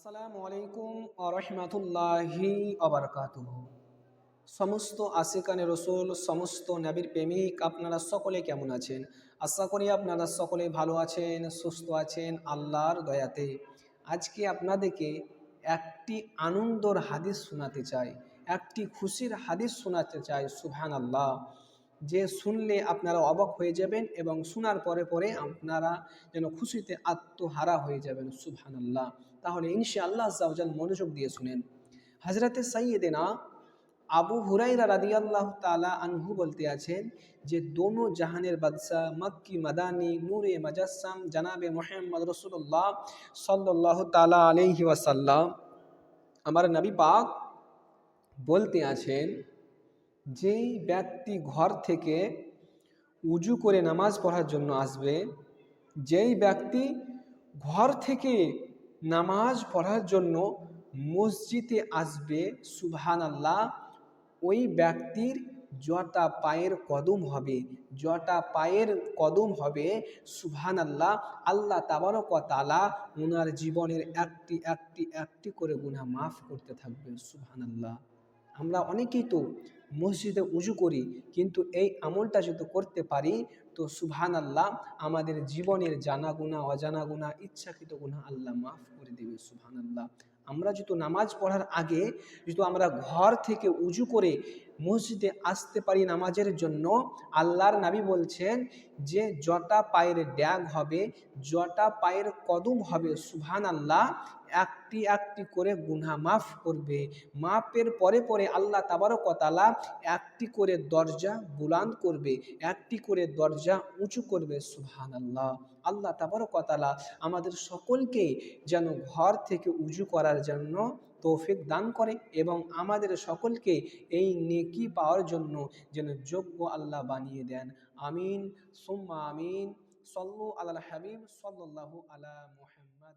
আসসালামু আলাইকুম আরহামাতুল্লাহি আবরকাতুহ সমস্ত আশিকানে রসুল, সমস্ত নবীর প্রেমিক, আপনারা সকলে কেমন আছেন? আশা করি আপনারা সকলে ভালো আছেন, সুস্থ আছেন, আল্লাহর দয়াতে। আজকে আপনাদেরকে একটি আনন্দর হাদিস শোনাতে চাই, একটি খুশির হাদিস শোনাতে চাই সুবহান আল্লাহ যে শুনলে আপনারা অবাক হয়ে যাবেন এবং শোনার পরে পরে আপনারা যেন খুশিতে আত্মহারা হয়ে যাবেন। সুবহান আল্লাহ তাহলে ইনশা আল্লাহ আজ্জাওজাল মনোযোগ দিয়ে শুনেন। হজরতে সাইয়েদেনা আবু হুরাইরা রাদিয়াল্লাহ তালা আনহু বলতে আছেন যে, দোনো জাহানের বাদশাহ মক্কি মাদানি, নূরে মাজাসাম জানাবে মোহাম্মদ রসুল্লাহ সাল্লাহ তালা আলহি ওয়াসাল্লাম। আমার নবী পাক বলতে আছেন যেই ব্যক্তি ঘর থেকে উজু করে নামাজ পড়ার জন্য আসবে, যেই ব্যক্তি ঘর থেকে নামাজ পড়ার জন্য মসজিদে আসবে সুবহান আল্লাহ ওই ব্যক্তির জটা পায়ের কদম হবে জটা পায়ের কদম হবে সুবহান আল্লাহ আল্লাহ তাবারক তালা ওনার জীবনের একটি একটি একটি করে গুনাহ মাফ করতে থাকবে সুবহান আল্লাহ আমরা অনেকেই তো মসজিদে উজু করি, কিন্তু এই আমলটা যদি করতে পারি, তো সুবহান আল্লাহ আমাদের জীবনের জানা গুণা অজানা গুণা ইচ্ছাকৃত গুণা আল্লাহ মাফ করে দেবে সুবহান আল্লাহ আমরা যদি নামাজ পড়ার আগে যদি আমরা ঘর থেকে উজু করে মসজিদে আসতে পারি নামাজের জন্য, আল্লাহর নাবি বলছেন যে জটা পায়ের ড্যাগ হবে জটা পায়ের কদম হবে সুবহান আল্লাহ একটি একটি করে গুনা মাফ করবে। মাপের পরে পরে আল্লাহ তাবারকতালা একটি করে দরজা বুলান করবে, একটি করে দরজা উঁচু করবে সুবহান আল্লাহ আল্লাহ তাবারকতালা আমাদের সকলকে যেন ঘর থেকে উজু করার জন্য তৌফিক দান করে এবং আমাদের সকলকে এই নেকি পাওয়ার জন্য যেন যোগ্য আল্লাহ বানিয়ে দেন। আমিন, সুম্মা আমিন, সল্লু আল্লাহ হাবিব, সাল্লাল্লাহু আলা মুহাম্মদ।